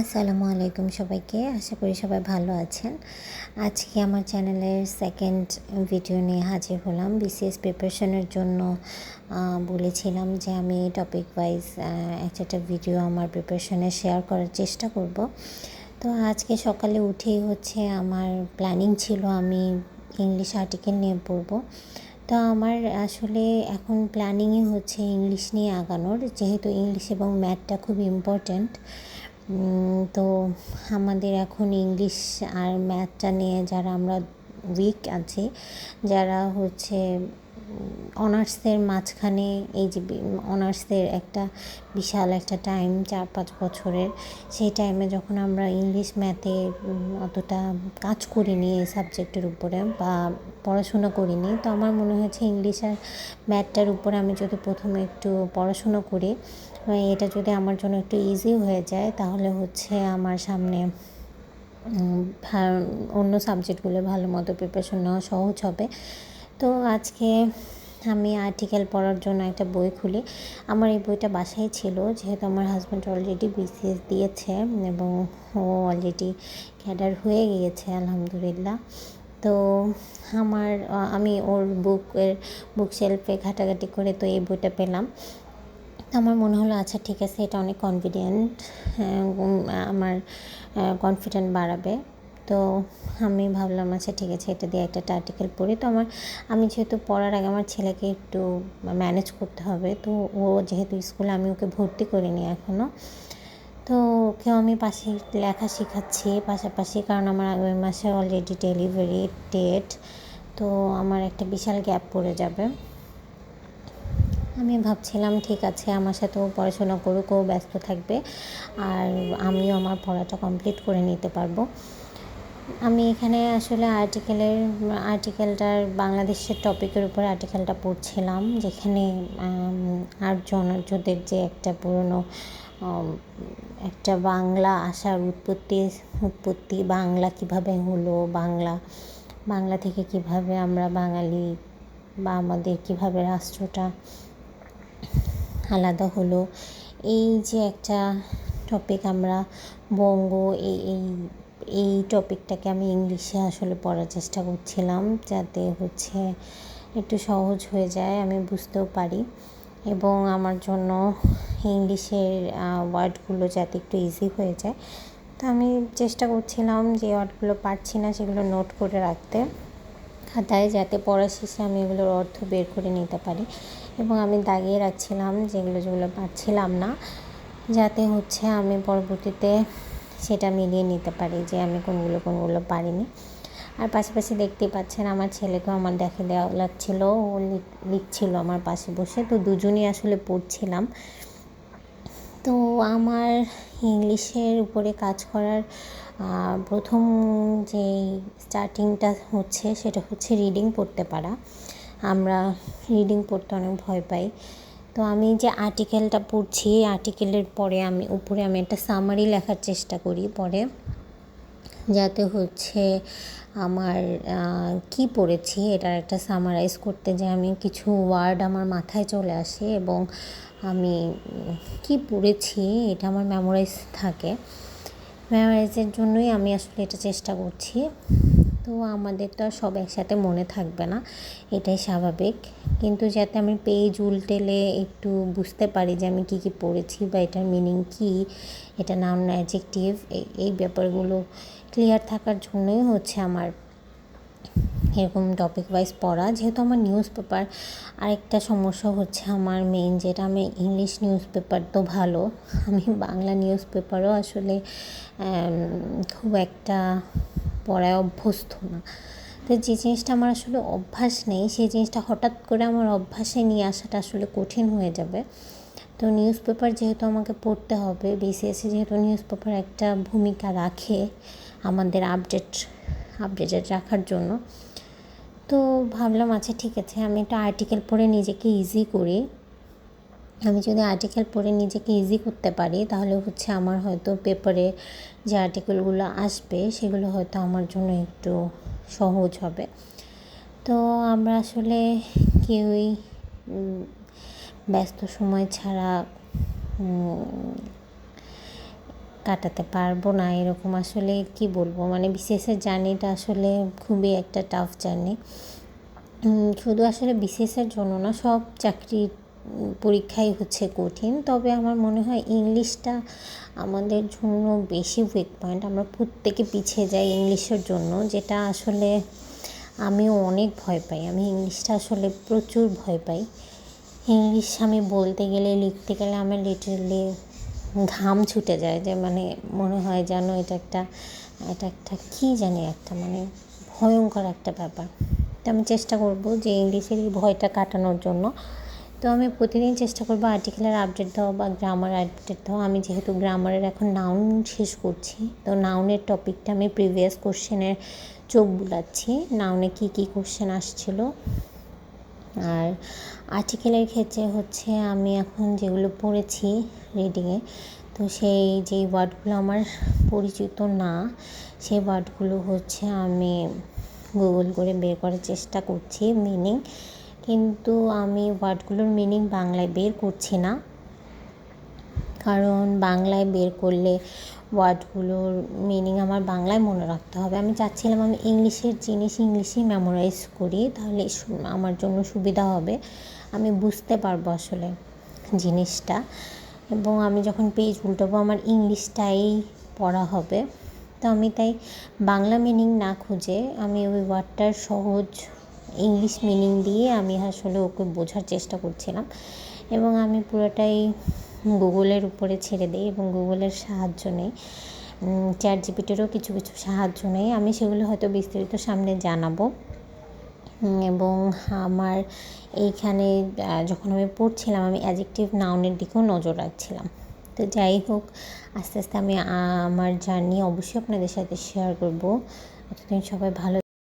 আসসালামু আলাইকুম সবাইকে। আশা করি সবাই ভালো আছেন। আজকে আমার চ্যানেলের সেকেন্ড ভিডিও নিয়ে হাজির হলাম। বিসিএস প্রিপারেশনের জন্য বলেছিলাম যে আমি টপিক ওয়াইজ একটা একটা ভিডিও আমার প্রিপারেশনে শেয়ার করার চেষ্টা করব। তো আজকে সকালে উঠেই হচ্ছে আমার প্ল্যানিং ছিল আমি ইংলিশ আর্টিকেল নিয়ে পড়ব। তো আমার আসলে এখন প্ল্যানিংই হচ্ছে ইংলিশ নিয়ে আগানোর। যেহেতু ইংলিশ এবং ম্যাথটা খুব ইম্পর্ট্যান্ট তো আমাদের এখন ইংলিশ আর ম্যাথটা নিয়ে যারা আমরা উইক আছি যারা হচ্ছে অনার্সের মাঝখানে এই যে অনার্সের একটা বিশাল একটা টাইম চার পাঁচ বছরের, সেই টাইমে যখন আমরা ইংলিশ ম্যাথে অতটা কাজ করিনি এই সাবজেক্টের উপরে বা পড়াশোনা করিনি, তো আমার মনে হয়েছে ইংলিশ আর ম্যাথটার উপরে আমি যদি প্রথমে একটু পড়াশুনো করি এটা যদি আমার জন্য একটু ইজি হয়ে যায়, তাহলে হচ্ছে আমার সামনে অন্য সাবজেক্টগুলো ভালো মতো প্রিপারেশন নেওয়া সহজ হবে। তো আজকে আমি আর্টিকেল পড়ার জন্য একটা বই খুলি। আমার এই বইটা বাসায় ছিল, যেহেতু আমার হাজব্যান্ড অলরেডি বিসিএস দিয়েছে এবং ও অলরেডি ক্যাডার হয়ে গিয়েছে, আলহামদুলিল্লাহ। তো আমার আমি ওর বুকের বুক শেলফে ঘাটাঘাটি করে তো এই বইটা পেলাম। আমার মনে হলো আচ্ছা ঠিক আছে, এটা অনেক কনফিডেন্ট আমার কনফিডেন্ট বাড়াবে। তো আমি ভাবলাম আচ্ছা ঠিক আছে, এটা দিয়ে একটা আর্টিকেল পড়ি। তো আমার, আমি যেহেতু পড়ার আগে আমার ছেলেকে একটু ম্যানেজ করতে হবে, তো ও যেহেতু স্কুলে আমি ওকে ভর্তি করিনি এখনও তো ওকেও আমি পাশে লেখা শেখাচ্ছি পাশাপাশি, কারণ আমার আগামী মাসে অলরেডি ডেলিভারি ডেট তো আমার একটা বিশাল গ্যাপ পড়ে যাবে। আমি ভাবছিলাম, ঠিক আছে, আমার সাথেও পড়াশোনা করুক, ও ব্যস্ত থাকবে, আর আমিও আমার পড়াটা কমপ্লিট করে নিতে পারব। আমি এখানে আসলে আর্টিকেলের আর্টিকেলটার বাংলাদেশের টপিকের উপর আর্টিকেলটা পড়ছিলাম, যেখানে আর্য অনার্যদের যে একটা পুরনো একটা বাংলা আসার উৎপত্তি উৎপত্তি, বাংলা কীভাবে হলো, বাংলা বাংলা থেকে কীভাবে আমরা বাঙালি বা আমাদের কীভাবে রাষ্ট্রটা আলাদা হলো, এই যে একটা টপিক আমরা বঙ্গ, এই এই এই টপিকটাকে আমি ইংলিশে আসলে পড়ার চেষ্টা করছিলাম যাতে হচ্ছে একটু সহজ হয়ে যায়, আমি বুঝতেও পারি। এবং আমার জন্য ইংলিশের ওয়ার্ডগুলো যাতে একটু ইজি হয়ে যায়। তো আমি চেষ্টা করছিলাম যে ওয়ার্ডগুলো পারছি না সেগুলো নোট করে রাখতে। খাতায় যাতে পড়া শেষে আমি এগুলোর অর্থ বের করে নিতে পারি। এবং আমি দাগিয়ে রাখছিলাম যেগুলো যেগুলো পারছিলাম না। যাতে হচ্ছে আমি পরবর্তীতে সেটা মিলিয়ে নিতে পারি যে আমি কোনগুলো কোনগুলো পারিনি। আর পাশাপাশি দেখতেই পাচ্ছেন আমার ছেলেকেও আমার দেখে দেওয়া লাগছিল, ও লিখছিল আমার পাশে বসে। তো দুজনই আসলে পড়ছিলাম। তো আমার ইংলিশের উপরে কাজ করার প্রথম যে স্টার্টিংটা হচ্ছে সেটা হচ্ছে রিডিং পড়তে পারা। আমরা রিডিং পড়তে অনেক ভয় পাই। তো আমি যে আর্টিকেলটা পড়ছি, এই আর্টিকেলের পরে আমি, উপরে আমি একটা সামারি লেখার চেষ্টা করি পরে, যাতে হচ্ছে আমার কি পড়েছি এটার একটা সামারাইজ করতে যে আমি কিছু ওয়ার্ড আমার মাথায় চলে আসে এবং আমি কি পড়েছি এটা আমার মেমোরাইজ থাকে। মেমোরাইজের জন্যই আমি আসলে এটা চেষ্টা করছি। তো আমাদের তো আর সব একসাথে মনে থাকবে না, এটাই স্বাভাবিক। কিন্তু যাতে আমি পেজ উল্টেলে একটু বুঝতে পারি যে আমি কী কী পড়েছি বা এটার মিনিং কী, এটা নাম অ্যাজেক্টিভ এই ব্যাপারগুলো ক্লিয়ার থাকার জন্যই হচ্ছে আমার এরকম টপিক ওয়াইজ পড়া। যেহেতু আমার নিউজ পেপার আরেকটা সমস্যা হচ্ছে আমার মেইন যেটা, আমি ইংলিশ নিউজ পেপার তো ভালো, আমি বাংলা নিউজ পেপারও আসলে খুব একটা পড়ায় অভ্যস্ত না। তো যে জিনিসটা আমার আসলে অভ্যাস নেই, সেই জিনিসটা হঠাৎ করে আমার অভ্যাসে নিয়ে আসাটা আসলে কঠিন হয়ে যাবে। তো নিউজ পেপার যেহেতু আমাকে পড়তে হবে বিসিএসসি যেহেতু নিউজ পেপার একটা ভূমিকা রাখে আমাদের আপডেট আপডেটেড রাখার জন্য। তো ভাবলাম আচ্ছা ঠিক আছে, আমি একটা আর্টিকেল পড়ে নিজেকে ইজি করি। আমি যদি আর্টিকেল পড়ে নিজেকে ইজি করতে পারি, তাহলে হচ্ছে আমার হয়তো পেপারে যে আর্টিকেলগুলো আসবে, সেগুলো হয়তো আমার জন্য একটু সহজ হবে। তো আমরা আসলে কেউই ব্যস্ত সময় ছাড়া কাটাতে পারব না, এরকম আসলে কি বলব? মানে বিসিএসের জার্নিটা আসলে খুবই একটা টাফ জার্নি শুধু আসলে বিসিএসের জন্য না, সব চাকরির পরীক্ষাই হচ্ছে কঠিন। তবে আমার মনে হয় ইংলিশটা আমাদের জন্য বেশি উইক পয়েন্ট আমরা প্রত্যেকে পিছিয়ে যাই ইংলিশের জন্য, যেটা আসলে আমিও অনেক ভয় পাই। আমি ইংলিশটা আসলে প্রচুর ভয় পাই। ইংলিশ আমি বলতে গেলে, লিখতে গেলে আমার লিটারেলি ঘাম ছুটে যায় যে মানে মনে হয় যেন এটা একটা এটা একটা কী জানি একটা মানে ভয়ঙ্কর একটা ব্যাপার। তো আমি চেষ্টা করব যে ইংলিশের এই ভয়টা কাটানোর জন্য। তো আমি প্রতিদিন চেষ্টা করব আর্টিকেলের আপডেট দেওয়া বা গ্রামার আপডেট দেওয়া। আমি যেহেতু গ্রামারের এখন নাউন শেষ করছি, তো নাউনের টপিকটা আমি প্রিভিয়াস কোশ্চেনের চোখ বুলাচ্ছি। নাউনে কী কী কোশ্চেন আসছিল? আর আর্টিকেলের ক্ষেত্রে হচ্ছে আমি এখন যেগুলো পড়েছি রিডিংয়ে তো সেই যে ওয়ার্ডগুলো আমার পরিচিত না, সেই ওয়ার্ডগুলো হচ্ছে আমি গুগল করে বের করার চেষ্টা করছি। মিনিং কিন্তু আমি ওয়ার্ডগুলোর মিনিং বাংলায় বের করছি না। কারণ বাংলায় বের করলে ওয়ার্ডগুলোর মিনিং আমার বাংলায় মনে রাখতে হবে। আমি চাচ্ছিলাম আমি ইংলিশের জিনিস ইংলিশেই মেমোরাইজ করি, তাহলে আমার জন্য সুবিধা হবে। আমি বুঝতে পারব আসলে জিনিসটা। এবং আমি যখন পেজ উল্টাবো, আমার ইংলিশটাই পড়া হবে। তো আমি তাই বাংলা মিনিং না খুঁজে আমি ওই ওয়ার্ডটার সহজ ইংলিশ মিনিং দিয়ে আমি আসলে ওকে বোঝার চেষ্টা করছিলাম এবং আমি পুরোটাই গুগলের উপরে ছেড়ে দিই এবং গুগলের সাহায্য নেই। চ্যাট জিপিটিরও কিছু কিছু সাহায্য নেই। আমি সেগুলো হয়তো বিস্তারিত সামনে জানাব। এবং আমার এইখানে যখন আমি পড়ছিলাম, আমি অ্যাজেক্টিভ নাউনের দিকেও নজর রাখছিলাম। তো যাই হোক, আস্তে আস্তে আমি আমার জার্নি অবশ্যই আপনাদের সাথে শেয়ার করব। ততদিন সবাই ভালো